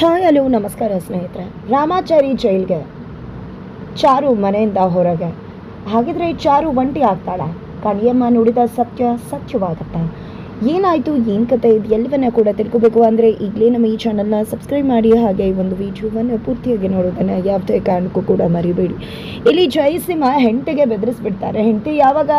Hi hello ನಮಸ್ಕಾರ ಸ್ನೇಹಿತರೆ. ರಾಮಾಚಾರಿ ಜೈಲ್ಗೆ ಚಾರು ಮನೆಯಿಂದ ಹೊರಗೆ. ಹಾಗಿದ್ರೆ ಚಾರು ಒಂಟಿ ಆಗ್ತಾಳೆ. ಕಣಿಯಮ್ಮ ನುಡಿದ ಸತ್ಯ ಸತ್ಯವಾಗತ್ತಾ. ಏನಾಯಿತು? ಏನು ಕತೆ ಇದು? ಎಲ್ಲವನ್ನ ಕೂಡ ತಿಳ್ಕೊಬೇಕು. ಅಂದರೆ ಈಗಲೇ ನಮ್ಮ ಈ ಚಾನಲ್ನ ಸಬ್ಸ್ಕ್ರೈಬ್ ಮಾಡಿ, ಹಾಗೆ ಈ ಒಂದು ವಿಡಿಯೋವನ್ನು ಪೂರ್ತಿಯಾಗಿ ನೋಡೋದನ್ನು ಯಾವುದೇ ಕಾರಣಕ್ಕೂ ಕೂಡ ಮರಿಬೇಡಿ. ಇಲ್ಲಿ ಜಯಸಿಂಹ ಹೆಂಡತಿಗೆ ಬೆದರಿಸ್ಬಿಡ್ತಾರೆ. ಹೆಂಡತಿ ಯಾವಾಗ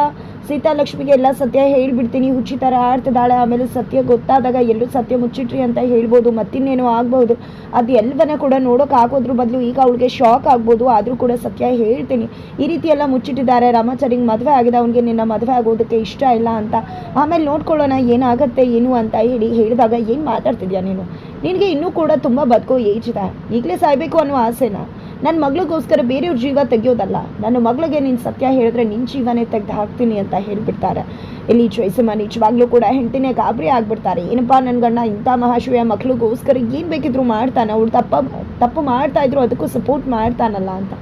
ಸೀತಾಲಕ್ಷ್ಮಿಗೆ ಎಲ್ಲ ಸತ್ಯ ಹೇಳಿಬಿಡ್ತೀನಿ ಹುಚ್ಚಿ ಥರ ಆಡ್ತಿದ್ದಾಳೆ, ಆಮೇಲೆ ಸತ್ಯ ಗೊತ್ತಾದಾಗ ಎಲ್ಲರೂ ಸತ್ಯ ಮುಚ್ಚಿಟ್ರಿ ಅಂತ ಹೇಳ್ಬೋದು, ಮತ್ತಿನ್ನೇನೋ ಆಗ್ಬೋದು. ಅದು ಎಲ್ಲವನ್ನ ಕೂಡ ನೋಡೋಕೆ ಆಗೋದ್ರ ಬದಲು ಈಗ ಅವಳಿಗೆ ಶಾಕ್ ಆಗ್ಬೋದು, ಆದರೂ ಕೂಡ ಸತ್ಯ ಹೇಳ್ತೀನಿ. ಈ ರೀತಿ ಎಲ್ಲ ಮುಚ್ಚಿಟ್ಟಿದ್ದಾರೆ. ರಾಮಾಚಾರಿಗೆ ಮದುವೆ ಆಗಿದೆ. ಅವನಿಗೆ ನಿನ್ನ ಮದುವೆ ಆಗೋದಕ್ಕೆ ಇಷ್ಟ ಇಲ್ಲ ಅಂತ. ಆಮೇಲೆ ನೋಡ್ಕೊಳ್ಳೋಣ ಏನಾಗುತ್ತೆ, ಏನು ಅಂತ ಹೇಳಿ ಹೇಳಿದಾಗ ಏನು ಮಾತಾಡ್ತಿದ್ಯಾ ನೀನು? ನಿನಗೆ ಇನ್ನೂ ಕೂಡ ತುಂಬ ಬದುಕೋ ಏಜ್ ಇದೆ ಈಗಲೇ ಸಾಯ್ಬೇಕು ಅನ್ನೋ ಆಸೆನ. ನನ್ನ ಮಗಳಿಗೋಸ್ಕರ ಬೇರೆಯವ್ರ ಜೀವ ತೆಗೆಯೋದಲ್ಲ. ನನ್ನ ಮಗಳಿಗೆ ನೀನು ಸತ್ಯ ಹೇಳಿದ್ರೆ ನಿನ್ನ ಜೀವನೇ ತೆಗೆದು ಹಾಕ್ತೀನಿ ಅಂತ ಹೇಳ್ಬಿಡ್ತಾರೆ. ಇಲ್ಲಿ ಜಯಸಿಂಹ ನಿಜವಾಗ್ಲೂ ಕೂಡ ಹೆಂಡತಿನೇ ಗಾಬರಿ ಆಗ್ಬಿಡ್ತಾರೆ. ಏನಪ್ಪ ನನ್ನ ಗಂಡ ಇಂಥ ಮಹಾಶಿವ ಮಕ್ಳಿಗೋಸ್ಕರ ಏನು ಬೇಕಿದ್ರು ಮಾಡ್ತಾನೆ. ಅವ್ರು ತಪ್ಪ, ತಪ್ಪು ಮಾಡ್ತಾ ಇದ್ರು ಅದಕ್ಕೂ ಸಪೋರ್ಟ್ ಮಾಡ್ತಾನಲ್ಲ ಅಂತ.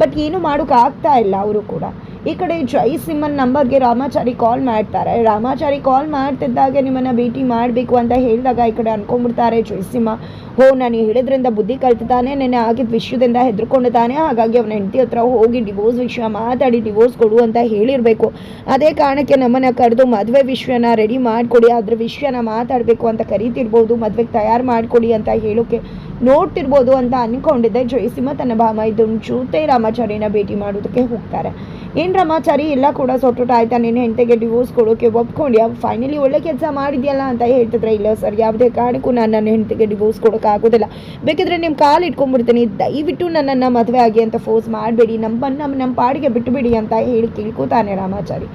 ಬಟ್ ಏನು ಮಾಡೋಕ್ಕಾಗ್ತಾ ಇಲ್ಲ ಅವರು ಕೂಡ. ಈ ಕಡೆ ಜಯಸಿಂಹನ್ ನಂಬರ್ಗೆ ರಾಮಾಚಾರಿ ಕಾಲ್ ಮಾಡ್ತಾರೆ. ರಾಮಾಚಾರಿ ಕಾಲ್ ಮಾಡ್ತಿದ್ದಾಗ ನಿಮ್ಮನ್ನು ಭೇಟಿ ಮಾಡಬೇಕು ಅಂತ ಹೇಳಿದಾಗ ಈ ಕಡೆ ಅನ್ಕೊಂಡ್ಬಿಡ್ತಾರೆ ಜಯಸಿಂಹ ಹೋ, ನಾನು ಹೇಳಿದ್ರಿಂದ ಬುದ್ಧಿ ಕಲ್ತಿದ್ದಾನೆ ನೆನೆ ಆಗಿದ್ದ ವಿಷಯದಿಂದ ಹೆದರ್ಕೊಂಡಿದ್ದಾನೆ ಹಾಗಾಗಿ ಅವನ ಹೆಂಡತಿ ಹತ್ರ ಹೋಗಿ ಡಿವೋರ್ಸ್ ವಿಷಯ ಮಾತಾಡಿ ಡಿವೋರ್ಸ್ ಕೊಡು ಅಂತ ಹೇಳಿರಬೇಕು. ಅದೇ ಕಾರಣಕ್ಕೆ ನಮ್ಮನ್ನು ಕರೆದು ಮದುವೆ ವಿಷಯನ ರೆಡಿ ಮಾಡಿಕೊಡಿ, ಅದ್ರ ವಿಷಯನ ಮಾತಾಡಬೇಕು ಅಂತ ಕರಿತಿರ್ಬೋದು, ಮದುವೆಗೆ ತಯಾರು ಮಾಡಿಕೊಡಿ ಅಂತ ಹೇಳೋಕೆ ನೋಡ್ತಿರ್ಬೋದು ಅಂತ ಅನ್ಕೊಂಡಿದ್ದೆ. ಜಯಸಿಂಹ ತನ್ನ ಭಾಮ ಇದೊಂದು ಜೊತೆ ರಾಮಾಚಾರ್ಯನ ಭೇಟಿ ಮಾಡೋದಕ್ಕೆ ಹೋಗ್ತಾರೆ. ಏನು ರಾಮಾಚಾರಿ ಎಲ್ಲ ಕೂಡ ಸೊಟ್ಟುಟ ಆಯ್ತಾ? ನೀನು ಹೆಂಡತಿಗೆ ಡಿವೋರ್ಸ್ ಕೊಡೋಕೆ ಒಪ್ಕೊಂಡ್ಯಾ? ಫೈನಲಿ ಒಳ್ಳೆ ಕೆಲಸ ಮಾಡಿದ್ಯಲ್ಲ ಅಂತ ಹೇಳ್ತಿದ್ರೆ, ಇಲ್ಲ ಸರ್, ಯಾವುದೇ ಕಾರಣಕ್ಕೂ ನಾನು ನನ್ನ ಹೆಂಡತಿಗೆ ಡಿವೋರ್ಸ್ ಕೊಡೋಕೆ ಆಗೋದಿಲ್ಲ. ಬೇಕಿದ್ರೆ ನಿಮ್ಮ ಕಾಲು ಇಟ್ಕೊಂಡ್ಬಿಡ್ತೀನಿ. ದಯವಿಟ್ಟು ನನ್ನನ್ನು ಮದುವೆ ಆಗಿ ಅಂತ ಫೋರ್ಸ್ ಮಾಡಬೇಡಿ. ನಮ್ಮ ನಮ್ಮ ನಮ್ಮ ಪಾಡಿಗೆ ಬಿಟ್ಟುಬಿಡಿ ಅಂತ ಹೇಳಿ ಕೇಳ್ಕೊತಾನೆ ರಾಮಾಚಾರಿ.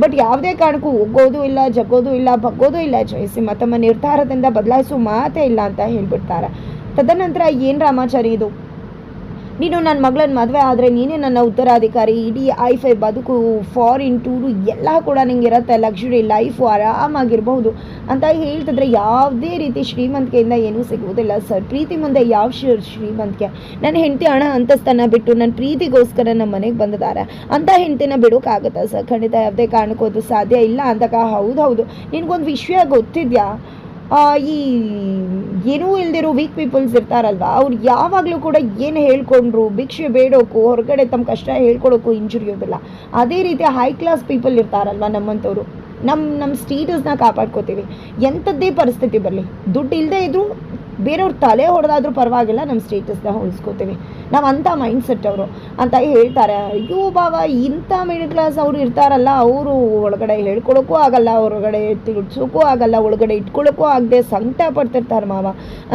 ಬಟ್ ಯಾವುದೇ ಕಾರಣಕ್ಕೂ ಒಗ್ಗೋದು ಇಲ್ಲ, ಜಗ್ಗೋದು ಇಲ್ಲ, ಬಗ್ಗೋದು ಇಲ್ಲ. ಜಯಸಿಂಹ ತಮ್ಮ ನಿರ್ಧಾರದಿಂದ ಬದಲಾಯಿಸೋ ಮಾತೇ ಇಲ್ಲ ಅಂತ ಹೇಳ್ಬಿಡ್ತಾರೆ. ತದನಂತರ ಏನು ರಾಮಾಚಾರಿ ಇದು? ನೀನು ನನ್ನ ಮಗಳನ್ನ ಮದುವೆ ಆದರೆ ನೀನೇ ನನ್ನ ಉತ್ತರಾಧಿಕಾರಿ, ಇಡೀ ಐ ಫೈ ಬದುಕು ಫಾರಿನ್ ಟೂರು ಎಲ್ಲ ಕೂಡ ನಿಂಗೆ ಇರುತ್ತೆ ಲಕ್ಸುರಿ ಲೈಫು ಆರಾಮಾಗಿರ್ಬಹುದು. ಅಂತ ಹೇಳ್ತಿದ್ರೆ ಯಾವುದೇ ರೀತಿ ಶ್ರೀಮಂತಿಕೆಯಿಂದ ಏನೂ ಸಿಗುವುದಿಲ್ಲ. ಸರ್, ಪ್ರೀತಿ ಮುಂದೆ ಯಾವ ಶೂರ್ ಶ್ರೀಮಂತಿಕೆ? ನನ್ನ ಹೆಂಡತಿ ಹಣ ಅಂತಸ್ತನ ಬಿಟ್ಟು ನನ್ನ ಪ್ರೀತಿಗೋಸ್ಕರ ನಮ್ಮ ಮನೆಗೆ ಬಂದಿದ್ದಾರೆ ಅಂತ ಹೆಂಡತಿನ ಬಿಡೋಕ್ಕಾಗುತ್ತಾ ಸರ್? ಖಂಡಿತ ಯಾವುದೇ ಕಾರಣಕ್ಕೂ ಅದು ಸಾಧ್ಯ ಇಲ್ಲ ಅಂತಕ ಹೌದು ಹೌದು. ನಿನಗೊಂದು ವಿಷಯ ಗೊತ್ತಿದೆಯಾ? ಈ ಏನೂ ಇಲ್ದಿರೋ ವೀಕ್ ಪೀಪಲ್ಸ್ ಇರ್ತಾರಲ್ವ, ಅವ್ರು ಯಾವಾಗಲೂ ಕೂಡ ಏನು ಹೇಳ್ಕೊಂಡ್ರು, ಭಿಕ್ಷೆ ಬೇಡೋಕು, ಹೊರಗಡೆ ತಮ್ಮ ಕಷ್ಟ ಹೇಳ್ಕೊಡೋಕು ಇಂಜುರಿಯೋದಿಲ್ಲ ಅದೇ ರೀತಿ ಹೈ ಕ್ಲಾಸ್ ಪೀಪಲ್ ಇರ್ತಾರಲ್ವ ನಮ್ಮಂಥವ್ರು ನಮ್ಮ ನಮ್ಮ ಸ್ಟೇಟಸ್ನ ಕಾಪಾಡ್ಕೋತೀವಿ. ಎಂಥದ್ದೇ ಪರಿಸ್ಥಿತಿ ಬರಲಿ, ದುಡ್ಡು ಇಲ್ಲದೆ ಇದ್ರೂ ಬೇರೆಯವ್ರ ತಲೆ ಹೊಡೆದಾದ್ರೂ ಪರವಾಗಿಲ್ಲ ನಮ್ಮ ಸ್ಟೇಟಸ್ನ ಉಳಿಸ್ಕೋತೀವಿ ನಾವು ಅಂಥ ಮೈಂಡ್ ಸೆಟ್ ಅವರು. ಅಂತ ಹೇಳ್ತಾರೆ, ಅಯ್ಯೋ ಬಾವ ಇಂಥ ಮಿಡಲ್ ಕ್ಲಾಸ್ ಅವರು ಇರ್ತಾರಲ್ಲ, ಅವರು ಒಳಗಡೆ ಹೇಳ್ಕೊಳೋಕ್ಕೂ ಆಗಲ್ಲ, ಹೊರಗಡೆ ತಿಳಿಸೋಕ್ಕೂ ಆಗಲ್ಲ, ಒಳಗಡೆ ಇಟ್ಕೊಳ್ಳೋಕ್ಕೂ ಆಗದೆ ಸಂಕಟ ಪಡ್ತಿರ್ತಾರೆ ಮಾವ.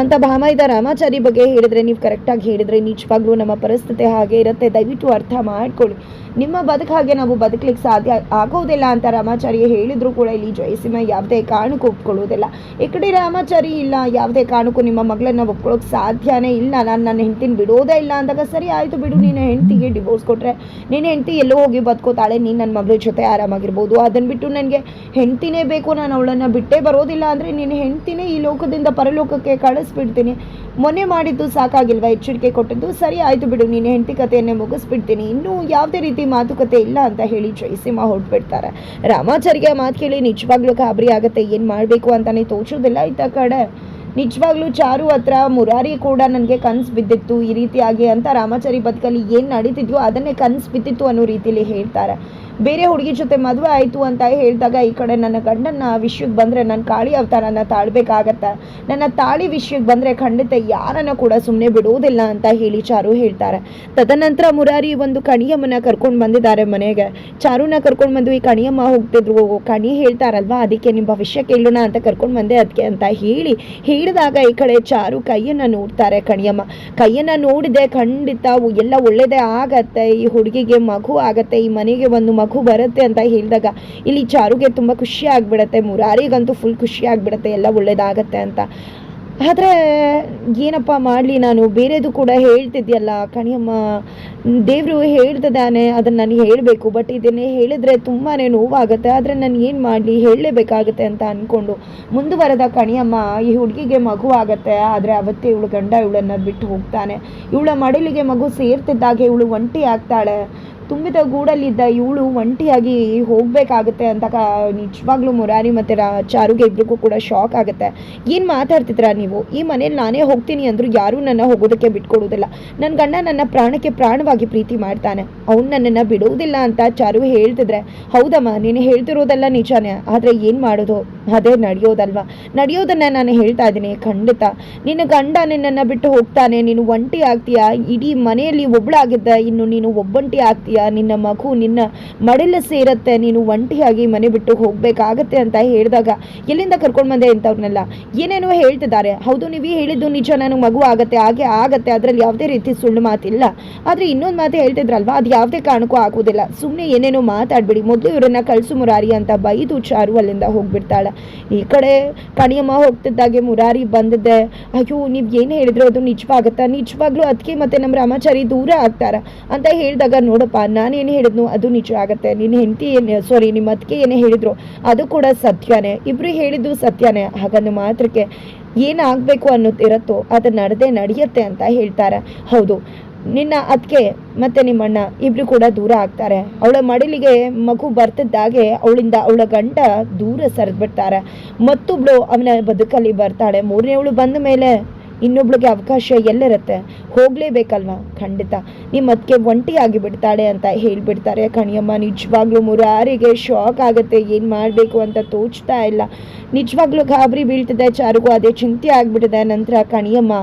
ಅಂತ ಭಾಮ ಇದ್ದ ರಾಮಾಚಾರಿ ಬಗ್ಗೆ ಹೇಳಿದ್ರೆ, ನೀವು ಕರೆಕ್ಟಾಗಿ ಹೇಳಿದ್ರೆ ನಿಜವಾಗ್ಲೂ ನಮ್ಮ ಪರಿಸ್ಥಿತಿ ಹಾಗೆ ಇರುತ್ತೆ. ದಯವಿಟ್ಟು ಅರ್ಥ ಮಾಡ್ಕೊಳ್ಳಿ. ನಿಮ್ಮ ಬದುಕು ಹಾಗೆ ನಾವು ಬದುಕಲಿಕ್ಕೆ ಸಾಧ್ಯ ಆಗೋದಿಲ್ಲ ಅಂತ ರಾಮಾಚಾರಿ ಹೇಳಿದ್ರು ಕೂಡ ಇಲ್ಲಿ ಜಯಸಿಂಹ ಯಾವುದೇ ಕಾರಣಕ್ಕೂ ಒಪ್ಕೊಳ್ಳೋದಿಲ್ಲ ಈ ಕಡೆ ರಾಮಾಚಾರಿ ಇಲ್ಲ, ಯಾವುದೇ ಕಾರಣಕ್ಕೂ ನಿಮ್ಮ ಮಗಳನ್ನ ಒಪ್ಕೊಳ್ಳೋಕೆ ಸಾಧ್ಯನೇ ಇಲ್ಲ. ನಾನು ನನ್ನ ಹೆಂಡ್ತಿನ ಬಿಡೋದೇ ಇಲ್ಲ ಅಂದಾಗ ಸರಿ ಆಯಿತು ಬಿಡು ನಿನ್ನ ಹೆಂಡ್ತಿಗೆ ಡಿವೋರ್ಸ್ ಕೊಟ್ಟರೆ ನಿನ್ನ ಹೆಂಡ್ತಿ ಎಲ್ಲೋ ಹೋಗಿ ಬದುಕೋತಾಳೆ, ನೀನು ನನ್ನ ಮಗಳ ಜೊತೆ ಆರಾಮಾಗಿರ್ಬೋದು. ಅದನ್ನು ಬಿಟ್ಟು ನನಗೆ ಹೆಂಡ್ತಿನೇ ಬೇಕು, ನಾನು ಅವಳನ್ನು ಬಿಟ್ಟೇ ಬರೋದಿಲ್ಲ ಅಂದರೆ ನಿನ್ನ ಹೆಂಡ್ತಿನೇ ಈ ಲೋಕದಿಂದ ಪರಲೋಕಕ್ಕೆ ಕಳಿಸ್ಬಿಡ್ತೀನಿ. ಮೊನ್ನೆ ಮಾಡಿದ್ದು ಸಾಕಾಗಿಲ್ವಾ? ಎಚ್ಚರಿಕೆ ಕೊಟ್ಟಿದ್ದು? ಸರಿ ಆಯಿತು ಬಿಡು ನಿನ್ನ ಹೆಂಡತಿ ಕಥೆಯನ್ನೇ ಮುಗಿಸ್ಬಿಡ್ತೀನಿ. ಇನ್ನೂ ಯಾವುದೇ ರೀತಿ ಮಾತುಕತೆ ಇಲ್ಲ ಅಂತ ಹೇಳಿ ಜಯಸಿಂಹ ಹೊರಟ್ಬಿಡ್ತಾರೆ. ರಾಮಾಚಾರಿಗೆ ಮಾತು ಕೇಳಿ ನಿಜವಾಗ್ಲೂ ಗಾಬರಿ ಆಗುತ್ತೆ? ಏನು ಮಾಡಬೇಕು ಅಂತಲೇ ತೋಚೋದಿಲ್ಲ ಇತ್ತ ಕಡೆ? ನಿಜವಾಗ್ಲೂ ಚಾರು ಹತ್ರ ಮುರಾರಿ ಕೂಡ ನನಗೆ ಕನ್ಸು ಬಿದ್ದಿತ್ತು ಈ ರೀತಿಯಾಗಿ ಅಂತ ರಾಮಾಚಾರಿ ಬದುಕಲ್ಲಿ ಏನು ನಡೀತಿದ್ಯೋ ಅದನ್ನೇ ಕನ್ಸು ಬಿದ್ದಿತ್ತು ಅನ್ನೋ ರೀತಿಯಲ್ಲಿ ಹೇಳ್ತಾರೆ. ಬೇರೆ ಹುಡುಗಿ ಜೊತೆ ಮದುವೆ ಆಯಿತು ಅಂತ ಹೇಳಿದಾಗ ಈ ಕಡೆ ನನ್ನ ಗಂಡನ ವಿಷಯಕ್ಕೆ ಬಂದರೆ ನನ್ನ ಕಾಳಿ ಅವತಾರನ ತಾಳ್ಬೇಕಾಗತ್ತೆ? ನನ್ನ ತಾಳಿ ವಿಷಯಕ್ಕೆ ಬಂದರೆ ಖಂಡಿತ ಯಾರನ್ನ ಕೂಡ ಸುಮ್ಮನೆ ಬಿಡೋದಿಲ್ಲ ಅಂತ ಹೇಳಿ ಚಾರು ಹೇಳ್ತಾರೆ. ತದನಂತರ ಮುರಾರಿ ಒಂದು ಕಣಿಯಮ್ಮನ ಕರ್ಕೊಂಡು ಬಂದಿದ್ದಾರೆ ಮನೆಗೆ. ಚಾರುನ ಕರ್ಕೊಂಡು ಬಂದು ಈ ಕಣಿಯಮ್ಮ ಹೋಗ್ತಿದ್ರು. ಕಣಿ ಹೇಳ್ತಾರಲ್ವಾ, ಅದಕ್ಕೆ ನಿಮ್ಮ ಭವಿಷ್ಯ ಕೇಳೋಣ ಅಂತ ಕರ್ಕೊಂಡು ಬಂದೆ ಅದಕ್ಕೆ ಅಂತ ಹೇಳಿ ಹೇಳಿದಾಗ ಈ ಕಡೆ ಚಾರು ಕೈಯನ್ನು ನೋಡ್ತಾರೆ ಕಣಿಯಮ್ಮ. ಕೈಯನ್ನು ನೋಡಿದೆ ಖಂಡಿತ ಎಲ್ಲ ಒಳ್ಳೇದೇ ಆಗತ್ತೆ. ಈ ಹುಡುಗಿಗೆ ಮಗು ಆಗತ್ತೆ. ಈ ಮನೆಗೆ ಒಂದು ಬರುತ್ತೆ ಅಂತ ಹೇಳಿದಾಗ ಇಲ್ಲಿ ಚಾರುಗೆ ತುಂಬ ಖುಷಿ ಆಗ್ಬಿಡತ್ತೆ, ಮುರಾರಿಗಂತೂ ಫುಲ್ ಖುಷಿ ಆಗ್ಬಿಡತ್ತೆ, ಎಲ್ಲ ಒಳ್ಳೇದಾಗತ್ತೆ ಅಂತ. ಆದರೆ ಏನಪ್ಪ ಮಾಡಲಿ ನಾನು? ಬೇರೆದು ಕೂಡ ಹೇಳ್ತಿದ್ಯಲ್ಲ, ಕಣಿಯಮ್ಮ, ದೇವರು ಹೇಳ್ತಿದ್ದಾನೆ, ಅದನ್ನು ನಾನು ಹೇಳಬೇಕು ಬಟ್ ಇದನ್ನೇ ಹೇಳಿದ್ರೆ ತುಂಬಾ ನೋವಾಗುತ್ತೆ. ಆದರೆ ನಾನು ಏನು ಮಾಡಲಿ? ಹೇಳಲೇಬೇಕಾಗತ್ತೆ ಅಂತ ಅಂದ್ಕೊಂಡು ಮುಂದುವರೆದ ಕಣಿಯಮ್ಮ ಈ ಹುಡುಗಿಗೆ ಮಗು ಆಗುತ್ತೆ. ಆದರೆ ಅವತ್ತೇ ಇವಳು ಗಂಡ, ಇವಳನ್ನು ಬಿಟ್ಟು ಹೋಗ್ತಾನೆ. ಇವಳ ಮಡಿಲಿಗೆ ಮಗು ಸೇರ್ತಿದ್ದಾಗೆ ಇವಳು ಒಂಟಿ ಆಗ್ತಾಳೆ. ತುಂಬಿದ ಗೂಡಲ್ಲಿದ್ದ ಇವಳು ಒಂಟಿಯಾಗಿ ಹೋಗಬೇಕಾಗುತ್ತೆ ಅಂತ ಕ ನಿಜವಾಗ್ಲೂ ಮುರಾರಿ ಮತ್ತು ರಾ ಚಾರುಗೆ ಇಬ್ಬರಿಗೂ ಕೂಡ ಶಾಕ್ ಆಗುತ್ತೆ. ಏನು ಮಾತಾಡ್ತಿದ್ರ ನೀವು? ಈ ಮನೇಲಿ ನಾನೇ ಹೋಗ್ತೀನಿ ಅಂದರೂ ಯಾರೂ ನನ್ನ ಹೋಗೋದಕ್ಕೆ ಬಿಟ್ಕೊಡೋದಿಲ್ಲ. ನನ್ನ ಗಂಡ ನನ್ನ ಪ್ರಾಣಕ್ಕೆ ಪ್ರಾಣವಾಗಿ ಪ್ರೀತಿ ಮಾಡ್ತಾನೆ. ಅವ್ನು ನನ್ನನ್ನು ಬಿಡುವುದಿಲ್ಲ ಅಂತ ಚಾರು ಹೇಳ್ತಿದ್ರೆ, ಹೌದಮ್ಮ, ನೀನು ಹೇಳ್ತಿರೋದೆಲ್ಲ ನಿಜಾನೇ. ಆದರೆ ಏನು ಮಾಡೋದು? ಅದೇ ನಡೆಯೋದಲ್ವಾ? ನಡೆಯೋದನ್ನು ನಾನು ಹೇಳ್ತಾ ಇದ್ದೀನಿ, ಖಂಡಿತ. ನಿನ್ನ ಗಂಡ ನಿನ್ನನ್ನು ಬಿಟ್ಟು ಹೋಗ್ತಾನೆ. ನೀನು ಒಂಟಿ ಆಗ್ತೀಯಾ? ಇಡೀ ಮನೆಯಲ್ಲಿ ಒಬ್ಬಳಾಗಿದ್ದ ಇನ್ನು ನೀನು ಒಬ್ಬಂಟಿ ಆಗ್ತೀಯಾ? ನಿನ್ನ ಮಗು ನಿನ್ನ ಮಡಿಲ ಸೇರತ್ತೆ, ನೀನು ಒಂಟಿಯಾಗಿ ಮನೆ ಬಿಟ್ಟು ಹೋಗ್ಬೇಕಾಗತ್ತೆ ಅಂತ ಹೇಳಿದಾಗ ಎಲ್ಲಿಂದ ಕರ್ಕೊಂಡು ಬಂದೆ ಇಂಥವ್ರನ್ನೆಲ್ಲ? ಏನೇನೋ ಹೇಳ್ತಿದ್ದಾರೆ. ಹೌದು, ನೀವೇ ಹೇಳಿದ್ದು ನಿಜ ನನಗೆ ಮಗು ಆಗತ್ತೆ, ಹಾಗೆ ಆಗತ್ತೆ, ಅದರಲ್ಲಿ ಯಾವುದೇ ರೀತಿ ಸುಳ್ಳು ಮಾತಿಲ್ಲ. ಆದರೆ ಇನ್ನೊಂದು ಮಾತು ಹೇಳ್ತಿದ್ರಲ್ವಾ, ಅದು ಯಾವುದೇ ಕಾರಣಕ್ಕೂ ಆಗೋದಿಲ್ಲ ಸುಮ್ಮನೆ ಏನೇನೋ ಮಾತಾಡ್ಬಿಡಿ, ಮೊದಲು ಇವರನ್ನ ಕಳ್ಸು ಮುರಾರಿ ಅಂತ ಬೈದು ಚಾರು ಅಲ್ಲಿಂದ ಹೋಗ್ಬಿಡ್ತಾಳೆ. ಈ ಕಡೆ ಕಣಿಯಮ್ಮ ಹೋಗ್ತಿದ್ದಾಗೆ ಮುರಾರಿ ಬಂದಿದ್ದೆ ಅಯ್ಯೋ, ನೀವು ಏನು ಹೇಳಿದ್ರು, ಅದು ನಿಜವಾಗತ್ತಾ? ನಿಜವಾಗ್ಲೂ ಅದಕ್ಕೆ ಮತ್ತೆ ನಮ್ಮ ರಾಮಾಚಾರಿ ದೂರ ಆಗ್ತಾರ? ಅಂತ ಹೇಳಿದಾಗ ನೋಡಪ್ಪ ನಾನೇನು ಹೇಳಿದ್ನು ಅದು ನಿಜ ಆಗುತ್ತೆ. ನಿನ್ನ ಹೆಂಡತಿ ಏನು ಸಾರಿ ನಿಮ್ಮ ಅದಕ್ಕೆ ಏನೇ ಹೇಳಿದ್ರು, ಅದು ಕೂಡ ಸತ್ಯನೇ. ಇಬ್ಬರು ಹೇಳಿದ್ದು ಸತ್ಯನೇ. ಹಾಗನ್ನು ಮಾತ್ರಕ್ಕೆ ಏನಾಗಬೇಕು ಅನ್ನೋದಿರತ್ತೋ ಅದು ನಡೆದೇ ನಡೆಯುತ್ತೆ ಅಂತ ಹೇಳ್ತಾರೆ. ಹೌದು. ನಿನ್ನ ಅದಕ್ಕೆ ಮತ್ತೆ ನಿಮ್ಮಣ್ಣ ಇಬ್ಬರು ಕೂಡ ದೂರ ಆಗ್ತಾರೆ. ಅವಳ ಮಡಿಲಿಗೆ ಮಗು ಬರ್ತಿದ್ದಾಗೆ ಅವಳಿಂದ ಅವಳ ಗಂಡ ದೂರ ಸರಿದ್ಬಿಡ್ತಾರೆ. ಮತ್ತೊಬ್ಳು ಅವನ ಬದುಕಲ್ಲಿ ಬರ್ತಾಳೆ. ಮೂರನೇ ಮೂರನೇವಳು ಬಂದ ಮೇಲೆ ಇನ್ನೊಬ್ಳಿಗೆ ಅವಕಾಶ ಎಲ್ಲಿರುತ್ತೆ. ಹೋಗಲೇಬೇಕಲ್ವಾ? ಖಂಡಿತ. ನಿಮ್ಮ ಅದಕ್ಕೆ ಒಂಟಿಯಾಗಿ ಬಿಡ್ತಾಳೆ ಅಂತ ಹೇಳಿಬಿಡ್ತಾರೆ ಕಣಿಯಮ್ಮ. ನಿಜವಾಗ್ಲೂ ಮುರಾರಿಗೆ ಶಾಕ್ ಆಗುತ್ತೆ. ಏನು ಮಾಡಬೇಕು ಅಂತ ತೋಚ್ತಾ ಇಲ್ಲ. ನಿಜವಾಗ್ಲೂ ಗಾಬರಿ ಬೀಳ್ತಿದೆ. ಚಾರುಗೂ ಅದೇ ಚಿಂತೆ ಆಗಿಬಿಟ್ಟಿದೆ. ನಂತರ ಕಣಿಯಮ್ಮ,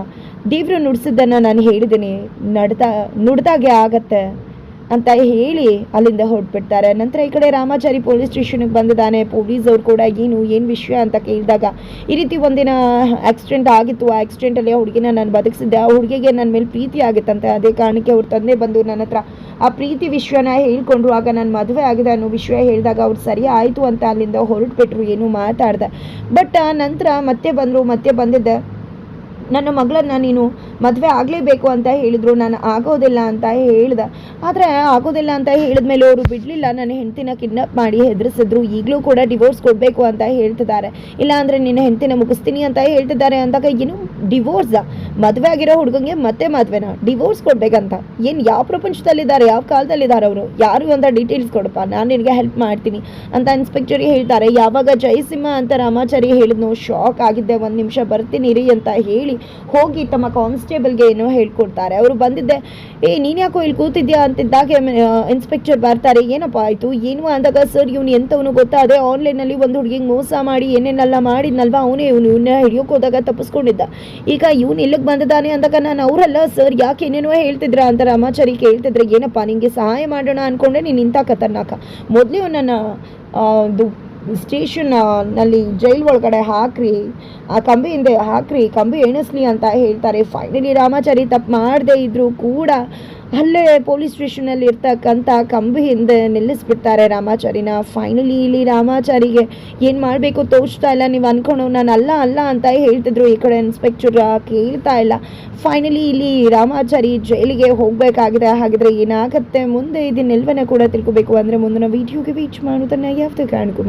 ದೇವ್ರು ನುಡಿಸಿದ್ದನ್ನು ನಾನು ಹೇಳಿದ್ದೀನಿ ನಡ್ದ ನುಡ್ದಾಗೆ ಆಗತ್ತೆ. ಅಂತ ಹೇಳಿ ಅಲ್ಲಿಂದ ಹೊರಟ್ಬಿಡ್ತಾರೆ. ನಂತರ ಈ ಕಡೆ ರಾಮಾಚಾರಿ ಪೊಲೀಸ್ ಸ್ಟೇಷನ್ಗೆ ಬಂದಿದ್ದಾನೆ. ಪೊಲೀಸ್ ಅವ್ರು ಕೂಡ ಏನು ಏನು ವಿಷಯ ಅಂತ ಕೇಳಿದಾಗ ಈ ರೀತಿ ಒಂದಿನ ಆಕ್ಸಿಡೆಂಟ್ ಆಗಿತ್ತು. ಆ ಆಕ್ಸಿಡೆಂಟಲ್ಲಿ ಆ ಹುಡುಗಿನ ನಾನು ಬದುಕಿಸಿದ್ದೆ. ಆ ಹುಡುಗಿಗೆ ನನ್ನ ಮೇಲೆ ಪ್ರೀತಿ ಆಗಿತ್ತಂತೆ. ಅದೇ ಕಾರಣಕ್ಕೆ ಅವ್ರ ತಂದೆ ಬಂದು ನನ್ನ ಹತ್ರ ಆ ಪ್ರೀತಿ ವಿಷಯನ ಹೇಳ್ಕೊಂಡ್ರು. ಆಗ ನಾನು ಮದುವೆ ಆಗಿದೆ ಅನ್ನೋ ವಿಷಯ ಹೇಳಿದಾಗ ಅವ್ರು ಸರಿ ಆಯಿತು ಅಂತ ಅಲ್ಲಿಂದ ಹೊರಟುಬಿಟ್ರು. ಏನು ಮಾತಾಡ್ದೆ. ಬಟ್ ನಂತರ ಮತ್ತೆ ಬಂದರು, ಮತ್ತೆ ಬಂದಿದ್ದೆ. ನನ್ನ ಮಗಳನ್ನ ನೀನು ಮದುವೆ ಆಗಲೇಬೇಕು ಅಂತ ಹೇಳಿದ್ರು. ನಾನು ಆಗೋದಿಲ್ಲ ಅಂತ ಹೇಳ್ದೆ. ಆದರೆ ಆಗೋದಿಲ್ಲ ಅಂತ ಹೇಳಿದ್ಮೇಲೆ ಅವರು ಬಿಡಲಿಲ್ಲ. ನನ್ನ ಹೆಂಡ್ತಿನ ಕಿಡ್ನಾಪ್ ಮಾಡಿ ಹೆದರಿಸಿದ್ರು. ಈಗಲೂ ಕೂಡ ಡಿವೋರ್ಸ್ ಕೊಡಬೇಕು ಅಂತ ಹೇಳ್ತಿದ್ದಾರೆ. ಇಲ್ಲ ಅಂದರೆ ನಿನ್ನ ಹೆಂಡ್ತಿನ ಮುಗಿಸ್ತೀನಿ ಅಂತ ಹೇಳ್ತಿದ್ದಾರೆ ಅಂದಾಗ ಏನು ಡಿವೋರ್ಸಾ ಮದುವೆ ಆಗಿರೋ ಹುಡುಗಂಗೆ ಮತ್ತೆ ಮದುವೆನ? ಡಿವೋರ್ಸ್ ಕೊಡಬೇಕಂತ? ಏನು ಯಾವ ಪ್ರಪಂಚದಲ್ಲಿದ್ದಾರೆ? ಯಾವ ಕಾಲದಲ್ಲಿದ್ದಾರೆ ಅವರು? ಯಾರು ಅಂತ ಡೀಟೇಲ್ಸ್ ಕೊಡಪ್ಪ. ನಾನು ನಿನಗೆ ಹೆಲ್ಪ್ ಮಾಡ್ತೀನಿ ಅಂತ ಇನ್ಸ್ಪೆಕ್ಟರ್ ಹೇಳ್ತಾರೆ. ಯಾವಾಗ ಜಯಸಿಂಹ ಅಂತ ರಾಮಾಚಾರಿ ಹೇಳಿದ್ನೋ ಶಾಕ್ ಆಗಿದ್ದೆ. ಒಂದು ನಿಮಿಷ ಬರ್ತೀನಿ ರೀ ಅಂತ ಹೇಳಿ ಹೋಗಿ ತಮ್ಮ ಕಾನ್ಸ್ಟೇಬಲ್ಗೆ ಏನೋ ಹೇಳ್ಕೊಡ್ತಾರೆ. ಅವರು ಬಂದಿದ್ದೆ, ಏ, ನೀನು ಯಾಕೋ ಇಲ್ಲಿ ಕೂತಿದ್ಯಾ? ಅಂತಿದ್ದಾಗ ಇನ್ಸ್ಪೆಕ್ಟರ್ ಬರ್ತಾರೆ. ಏನಪ್ಪ ಆಯಿತು? ಏನು ಅಂದಾಗ, ಸರ್, ಇವನು ಎಂಥವನು ಗೊತ್ತಾ? ಅದೇ ಆನ್ಲೈನಲ್ಲಿ ಒಂದು ಹುಡುಗಿಗೆ ಮೋಸ ಮಾಡಿ, ಏನೇನೆಲ್ಲ ಮಾಡಿದ್ನಲ್ವ? ಅವನೇ ಇವನು ಇವನ್ನ ಹಿಡಿಯೋಕೆ ಹೋದಾಗ ತಪ್ಪಿಸ್ಕೊಂಡಿದ್ದ. ಈಗ ಇವನು ಇಲ್ಲಿಗೆ ಬಂದಿದ್ದಾನೆ ಅಂದಾಗ ನಾನು ಅವರಲ್ಲ, ಸರ್, ಯಾಕೆ ಏನೇನೋ ಹೇಳ್ತಿದ್ರ? ಅಂತ ರಾಮಾಚಾರಿ ಕೇಳ್ತಿದ್ರೆ. ಏನಪ್ಪ, ನಿಂಗೆ ಸಹಾಯ ಮಾಡೋಣ ಅಂದ್ಕೊಂಡೆ ನೀನು ಇಂಥ ಖತರ್ನಾಕ. ಮೊದಲೇ ಅವನನ್ನು ಇದು ಸ್ಟೇಷನ್ನಲ್ಲಿ ಜೈಲ್ ಒಳಗಡೆ ಹಾಕ್ರಿ, ಆ ಕಂಬಿ ಹಿಂದೆ ಹಾಕ್ರಿ, ಕಂಬಿ ಎಣಿಸ್ಲಿ ಅಂತ ಹೇಳ್ತಾರೆ. ಫೈನಲಿ ರಾಮಾಚಾರಿ ತಪ್ಪು ಮಾಡದೇ ಇದ್ದರೂ ಕೂಡ ಅಲ್ಲೇ ಪೊಲೀಸ್ ಸ್ಟೇಷನಲ್ಲಿ ಇರ್ತಕ್ಕಂಥ ಕಂಬಿ ಹಿಂದೆ ನಿಲ್ಲಿಸ್ಬಿಡ್ತಾರೆ ರಾಮಾಚಾರಿನ. ಫೈನಲಿ ಇಲ್ಲಿ ರಾಮಾಚಾರಿಗೆ ಏನು ಮಾಡಬೇಕು ತೋಚ್ತಾ ಇಲ್ಲ, ನೀವು ಅನ್ಕೊಂಡು ನಾನು ಅಲ್ಲ ಅಲ್ಲ ಅಂತ ಹೇಳ್ತಿದ್ರು ಈ ಕಡೆ ಇನ್ಸ್ಪೆಕ್ಟರ್ ಕೇಳ್ತಾ ಇಲ್ಲ. ಫೈನಲಿ ಇಲ್ಲಿ ರಾಮಾಚಾರಿ ಜೈಲಿಗೆ ಹೋಗಬೇಕಾಗಿದೆ. ಹಾಗಿದ್ರೆ ಏನಾಗುತ್ತೆ? ಮುಂದೆ ಇದನ್ನೆಲ್ಲವನ್ನ ಕೂಡ ತಿಳ್ಕೊಬೇಕು. ಅಂದರೆ ಮುಂದಿನ ವೀಡಿಯೋಗೆ ವೀಚ್ ಮಾಡೋದನ್ನು ಯಾವುದೇ ಕಾರಣಕ್ಕೂ